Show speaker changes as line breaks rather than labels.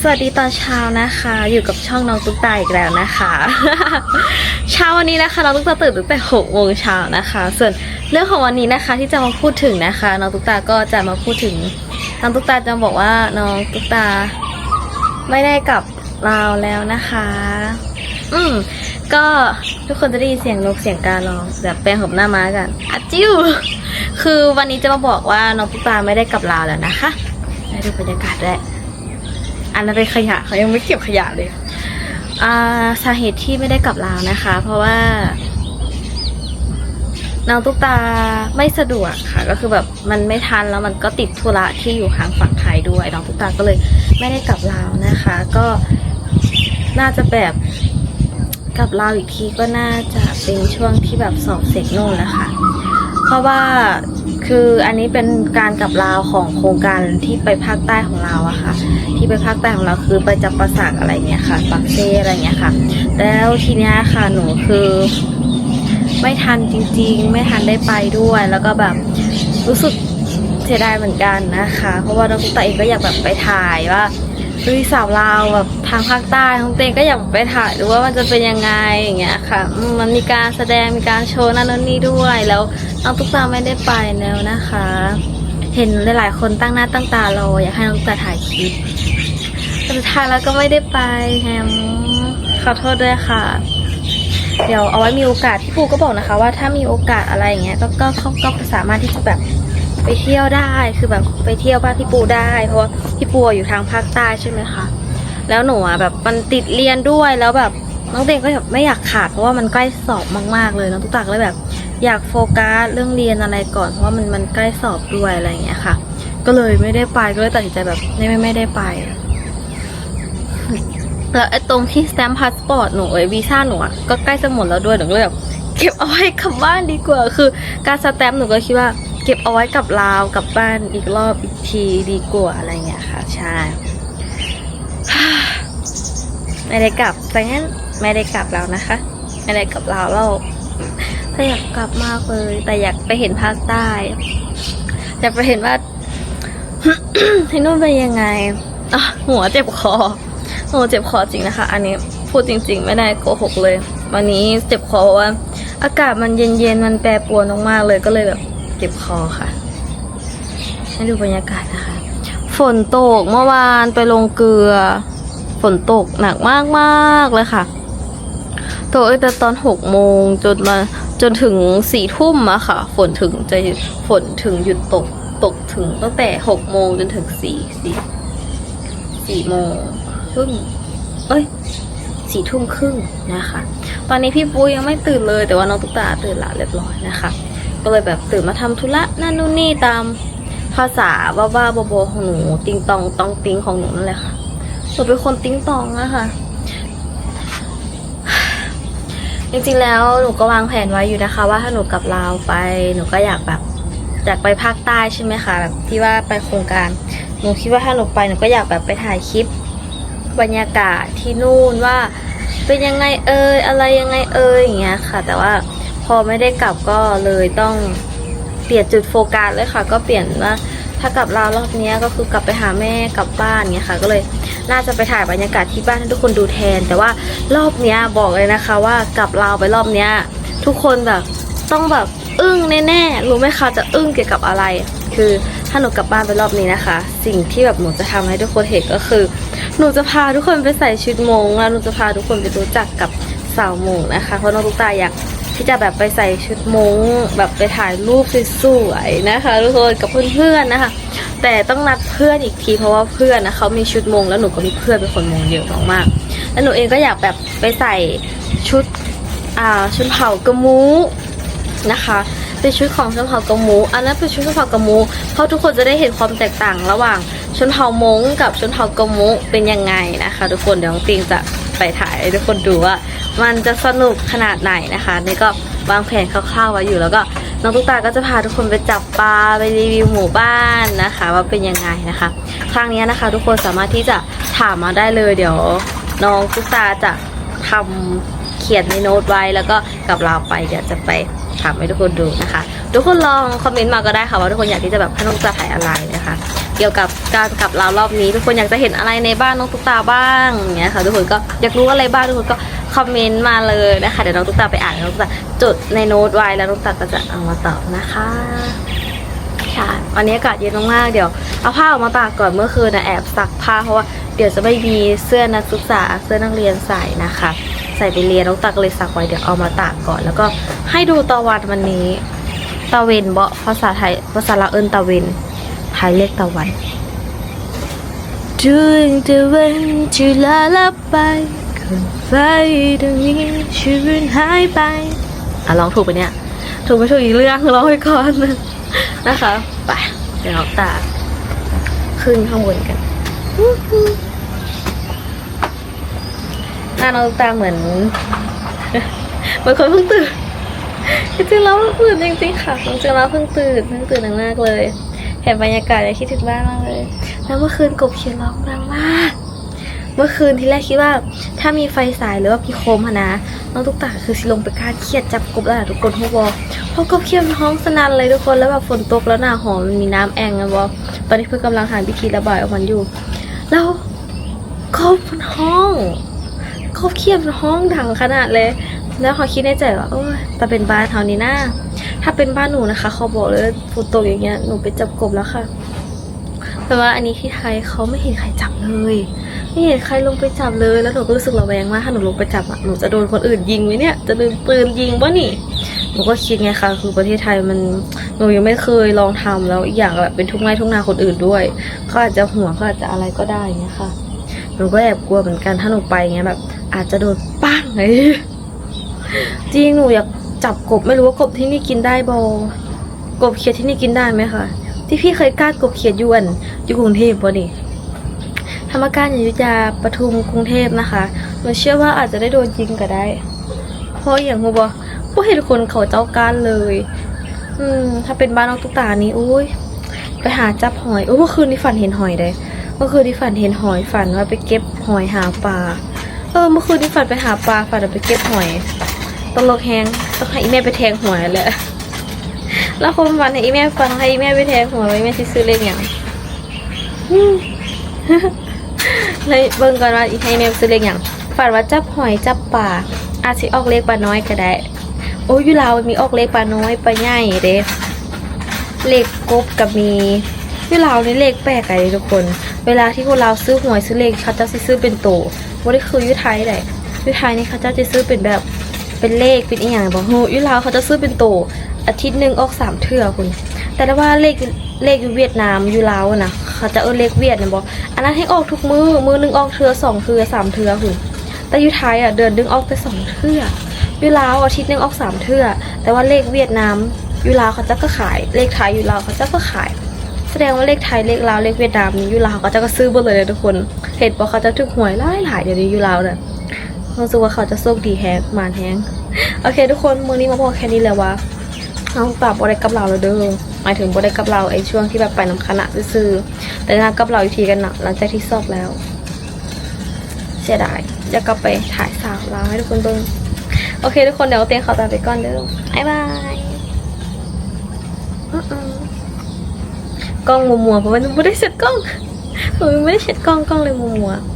สวัสดีตอนเช้านะคะ อยู่กับช่องน้องตุ๊กตาอีกแล้วนะคะ เช้าวันนี้นะคะน้องตุ๊กตาตื่นตั้งแต่หกโมงเช้านะคะ ส่วนเรื่องของวันนี้นะคะที่จะมาพูดถึงนะคะน้องตุ๊กตาก็จะมาพูดถึงน้องตุ๊กตาจะบอกว่าน้องตุ๊กตาไม่ได้กลับลาวแล้วนะคะ อืมก็ทุกคนจะได้ยินเสียงนกเสียงการร้องแบบแปลงผมหน้าม้ากันอะจิ้วคือวันนี้จะมาบอกว่าน้องตุ๊กตาไม่ได้กลับลาวแล้วนะคะได้ดูบรรยากาศได้ อันนั้นเป็นขยะเขายังไม่เก็บขยะเลยอ่าสาเหตุที่ไม่ได้กลับลาวนะคะ เพราะว่าน้องตุ๊กตาไม่สะดวกค่ะ ก็คือแบบมันไม่ทันแล้วมันก็ติดธุระที่อยู่ทางฝั่งไทยด้วยน้องตุ๊กตาก็เลยไม่ได้กลับลาวนะคะ ก็น่าจะแบบกลับลาวอีกทีก็น่าจะเป็นช่วงที่แบบสอบเสร็จนู่นนะคะ เพราะว่าคืออันนี้เป็นการกลับลาวของโครงการที่ไปภาคใต้ของเราอะค่ะ ที่ไปภาคใต้ของเราคือไปจับประสากอะไรเงี้ยค่ะปักเซ่อะไรเงี้ยค่ะ แล้วทีเนี้ยค่ะหนูคือไม่ทันจริง ๆ ไม่ทันได้ไปด้วย แล้วก็แบบรู้สึกเสียดายเหมือนกันนะคะ เพราะว่าน้องตุ๊กตาเองก็อยากแบบไปถ่ายว่า เฮ้ยสาวลาวแบบทางภาคใต้น้องเตงก็อยากไปถ่ายดูว่ามันจะเป็นยังไงอย่างเงี้ยค่ะ มันมีการแสดงมีการโชว์นั่นนี่ด้วยแล้วน้องตุ๊กตาไม่ได้ไปแล้วนะคะ เห็นหลายๆ คนตั้งหน้าตั้งตารออยากให้น้องตุ๊กตาถ่ายคลิปแต่สุดท้ายแล้วก็ไม่ได้ไปแฮมขอโทษด้วยค่ะ เดี๋ยวเอาไว้มีโอกาสพี่ปูก็บอกนะคะ ว่าถ้ามีโอกาสอะไรอย่างเงี้ยก็ก็ก็ก็สามารถที่จะแบบ ไปเที่ยวได้คือแบบไปเที่ยวบ้านพี่ปูได้ เพราะว่าพี่ปูอยู่ทางภาคใต้ใช่ไหมคะแล้วหนูอะแบบมันติดเรียนด้วยแล้วแบบน้องเต็งก็แบบไม่อยากขาดเพราะว่ามันใกล้สอบมาก ๆ เลยน้องตุ๊กตาก็เลยแบบ อยากโฟกัสเรื่องเรียนอะไรก่อน เพราะว่ามันมันใกล้สอบด้วยอะไรอย่างเงี้ยค่ะ ก็เลยไม่ได้ไปก็เลยตัดสินใจแบบไม่ไม่ไม่ได้ไปแล้วไอ้ตรงที่สแตมป์พาสปอร์ตหนูเอ้ยวีซ่าหนูอะก็ใกล้จะหมดแล้วด้วยหนูก็เลยแบบเก็บเอาไว้กลับบ้านดีกว่า คือ การสแตมป์หนูก็คิดว่า เก็บเอาไว้กับลาวกับบ้านอีกรอบอีกทีดีกว่าอะไรเงี้ยค่ะ ใช่ไม่ได้กลับแต่งั้นไม่ได้กลับแล้วนะคะ ไม่ได้กลับลาวแล้วแต่อยากกลับมากเลย แต่อยากไปเห็นภาคใต้อยากไปเห็นว่าที่นู่นเป็นยังไงอะหัวเจ็บคอโอ้เจ็บคอจริงนะคะ อันนี้พูดจริง ๆ ไม่ได้โกหกเลย วันนี้เจ็บคอเพราะว่า อากาศมันเย็นๆมันแปรปรวนมากๆเลยก็เลยแบบ เจ็บคอค่ะ ให้ดูบรรยากาศนะคะ ฝนตกเมื่อวานไปลงเกลือ ฝนตกหนักมากๆเลยค่ะตกตั้งแต่ตอนหกโมงจนมาจนถึงสี่ทุ่มอะค่ะ ฝนถึงจะฝนถึงหยุดตกตกถึงตั้งแต่หกโมงจนถึงสี่สี่สี่โมงครึ่งเอ้ยสี่ทุ่มครึ่งนะคะ ตอนนี้พี่ปูยังไม่ตื่นเลยแต่ว่าน้องตุ๊กตาตื่นละเรียบร้อยนะคะ ก็เลยแบบตื่นมาทำธุระนั่นนู่นนี่ตามภาษาบ้าๆบอๆของหนูติงตองตองติงของหนูนั่นแหละค่ะหนูเป็นคนติงตองอะค่ะ จริงๆแล้วหนูก็วางแผนไว้อยู่นะคะ ว่าถ้าหนูกลับลาวไป หนูก็อยากแบบอยากไปภาคใต้ใช่ไหมคะแบบที่ว่าไปโครงการ หนูคิดว่าถ้าหนูไปหนูก็อยากแบบไปถ่ายคลิป บรรยากาศที่นู่นว่าเป็นยังไงเอ่ยอะไรยังไงเอ่ยอย่างเงี้ยค่ะ แต่ว่า พอไม่ได้กลับก็เลยต้องเปลี่ยนจุดโฟกัสเลยค่ะ ก็เปลี่ยนว่าถ้ากลับลาวรอบนี้ก็คือกลับไปหาแม่กลับบ้านเงี้ยค่ะ ก็เลยน่าจะไปถ่ายบรรยากาศที่บ้านให้ทุกคนดูแทน แต่ว่ารอบเนี้ยบอกเลยนะคะ ว่ากลับลาวไปรอบเนี้ยทุกคนแบบต้องแบบอึ้งแน่ๆรู้ไหมคะจะอึ้งเกี่ยวกับอะไร คือถ้าหนูกลับบ้านไปรอบนี้นะคะ สิ่งที่แบบหนูจะทำให้ทุกคนเห็นก็คือ หนูจะพาทุกคนไปใส่ชุดมงแล้วหนูจะพาทุกคนไปรู้จักกับสาวมงนะคะ เพราะน้องตุ๊กตาอยาก ที่จะแบบไปใส่ชุดมงแบบไปถ่ายรูปสวยๆนะคะทุกคนกับเพื่อนๆนะคะ แต่ต้องนัดเพื่อนอีกทีเพราะว่าเพื่อนนะเขามีชุดมงแล้วหนูก็มีเพื่อนเป็นคนมงเยอะมากๆแล้วหนูเองก็อยากแบบไปใส่ชุดอ่าชุดเผากระมูนะคะเป็นชุดของชนเผ่ากะมู อันนั้นเป็นชุดชนเผ่ากะมู เพราะทุกคนจะได้เห็นความแตกต่างระหว่างชนเผ่ามงกับชนเผ่ากะมูเป็นยังไงนะคะ ทุกคนเดี๋ยวน้องปิงจะไปถ่ายให้ทุกคนดูว่า มันจะสนุกขนาดไหนนะคะนี่ก็วางแผนคร่าวๆไว้อยู่แล้วก็น้องตุ๊กตาก็จะพาทุกคนไปจับปลาไปรีวิวหมู่บ้านนะคะ ว่าเป็นยังไงนะคะ ครั้งนี้นะคะ ทุกคนสามารถที่จะถามมาได้เลยเดี๋ยวน้องตุ๊กตาจะทำเขียนในโน้ตไว้แล้วก็กลับเราไปเดี๋ยวจะไปถามให้ทุกคนดูนะคะ ทุกคนลองคอมเมนต์มาก็ได้ค่ะว่าทุกคนอยากที่จะแบบให้น้องตุ๊กตาถ่ายอะไรนะคะ เกี่ยวกับการกลับลาวรอบนี้ ทุกคนอยากจะเห็นอะไรในบ้านน้องตุ๊กตาบ้างอย่างเงี้ยค่ะ ทุกคนก็อยากรู้อะไรบ้างทุกคนก็ คอมเมนต์มาเลยนะคะ เดี๋ยวน้องตุ๊กตาไปอ่านน้องตุ๊กตาจดในโน้ตไว้แล้วน้องตุ๊กตาก็จะเอามาตอบนะคะค่ะวันนี้อากาศเย็นมากๆเดี๋ยวเอาผ้าออกมาตากก่อนเมื่อคืนนะแอบซักผ้าเพราะว่าเดี๋ยวจะไม่มีเสื้อนักศึกษาเสื้อนักเรียนใส่นะคะ ใส่ไปเรียนน้องตากเลยซักไว้เดี๋ยวเอามาตากก่อน แล้วก็ให้ดูตะวันวันนี้ตะเวนเบาะภาษาไทยภาษาลาวเอินตะเวนไทยเรียกตะวันดึงตะวันที่ลาลับ ไฟตรงนี้ชีวิตหายไป อะร้องถูกไปะเนี่ย ถูกไม่ถูกอีกเรื่องร้องไปก่อนนะคะไปเดี๋ยวน้องตาขึ้นข้างบนกันหน้าน้องตาเหมือนเหมือนคนเพิ่งตื่นจริงๆแล้วเพิ่งตื่นจริงๆค่ะจริงๆแล้วเพิ่งตื่นเพิ่งตื่นมากๆเลยเห็นบรรยากาศแล้วคิดถึงบ้านมากเลย แล้วเมื่อคืนกบเขียนร้องดังมาก เมื่อคืนที่แรกคิดว่า ถ้ามีไฟสายหรือว่าพี่โคมอะนะน้องตุ๊กตาคือสิลงไปการเครียดจับกบแล้วทุกคนทุกวอเพราะกบเขียนท้องสนั่นเลยทุกคนแล้วแบบฝนตกแล้วหน้าหอมมันมีน้ำแองนะวอตอนนี้เพื่อนกำลังหาวิธีระบายออกมันอยู่ แล้วกบมันห้องกบเขียนห้องดังขนาดเลย แล้วเขาคิดในใจว่าโอ้ยแต่เป็นบ้านเท่านี้นะถ้าเป็นบ้านหนูนะคะ เขาบอกเลยฝนตกอย่างเงี้ยหนูไปจับกบแล้วค่ะแต่ว่าอันนี้ที่ไทยเขาไม่เห็นใครจับเลย ไม่เห็นใครลงไปจับเลย แล้วหนูก็รู้สึกระแวงมากถ้าหนูลงไปจับอะหนูจะโดนคนอื่นยิงไหมเนี่ย จะโดนปืนยิงปะนี่ หนูก็คิดไงคะ คือประเทศไทยมันหนูยังไม่เคยลองทำแล้วอีกอย่างแบบเป็นทุ่งไร่ทุ่งนาคนอื่นด้วยเขาอาจจะห่วงเขาอาจจะอะไรก็ได้เงี้ยค่ะ หนูก็แอบกลัวเหมือนกัน ถ้าหนูไปเงี้ยแบบ อาจจะโดนปั้งเลยจริงหนูอยากจับกบไม่รู้ว่ากบที่นี่กินได้บอกบเขียดที่นี่กินได้ไหมคะที่พี่เคยกล้ากบเขียดยวนอยู่กรุงเทพปะนี่ รรมการอยุธยาปทุมกรุงเทพนะคะหนูเชื่อว่าอาจจะได้โดนยิงก็ได้ เพราะอย่างหูบอกผู้เห็นคนเขาเจ้าการเลย อืม ถ้าเป็นบ้านน้องตุ๊กตานี้อุ้ยไปหาจับหอยโอ้ยเมื่อคืนนี้ฝันเห็นหอยเลยเมื่อคืนนี้ฝันเห็นหอยฝันว่าไปเก็บหอยหาปลา เออเมื่อคืนนี้ฝันไปหาปลาฝันว่าไปเก็บหอยตลกแฮงต้องให้อีแม่ไปแทงหวยเลยแล้วคนฝันให้อีแม่ฟังให้อีแม่ไปแทงหวยไว้แม่สิซื้อเลขอย่าง เลยเบิ่งก่อนว่าอีให้แม่ไปซื้อเลขอย่างฝันว่าจับหอยจับปลาอาจสิออกเลขปลาน้อยก็ได้ โอ้ยอยู่ลาวมีออกเลขปลาน้อยปลาใหญ่เด้เลขกบกับมีอยู่ลาวนี่เลขแปลกไงทุกคน เวลาที่คนลาวซื้อหวยซื้อเลขเขาเจ้าซื้อเป็นโตบ่ได้คือยู่ไทยได้อยู่ไทยนี่เขาเจ้าจะซื้อเป็นแบบเป็นเลขเป็นอีหยังบ่ฮู้ยู่ลาวเขาจะซื้อเป็นโตอาทิตย์หนึ่งออกสามเทื่อคุณแต่ถ้าว่าเลขเลขอยู่เวียดนามอยู่ลาวนะ เขาจะเออเลขเวียดเนะบ่อันนั้นให้ออกทุกมือมือหนึงออกเทือสองเทือสามเทือคุณแต่ยูไทยอะเดือนหนึงออกแต่สองเทือยู่ลาวอาทิตย์นึงออกสามเทือแต่ว่าเลขเวียดนามยู่ลาวเขาจะก็ขาย เลขไทยยู่ลาวเขาจะก็ขาย แสดงว่าเลขไทยเลขลาวเลขเวียดนามนี่ยู่ลาวเขาจะก็ซื้อหมดเลยนะทุกคนเห็นว่าเขาจะถูกหวยหลายหลายเดี๋ยวนี้ยู่ลาวเนี่ยรู้สึกว่าเขาจะโชคดีแฮงมานแฮงโอเค ทุกคนมือนี้มาพอแค่นี้เลยว่า น้องปรับบได้กับเราแล้วเด้อหมายถึงบได้กับเราไอ้ช่วงที่แบบไปน้ำคณะซื้อแต่งานกับเราอีกทีกันนะหลังจากที่สอบแล้ว เสียดายจะกลับไปถ่ายสาวลาให้ทุกคนเบิ่งโอเค ทุกคนเดี๋ยวเตียงขอตามไปก่อนเด้อบ๊ายบายกล้องมัวๆเพราะว่าหนูไม่ได้เช็ดกล้องหนูยังไม่ได้เช็ดกล้องกล้องเลยมัวๆ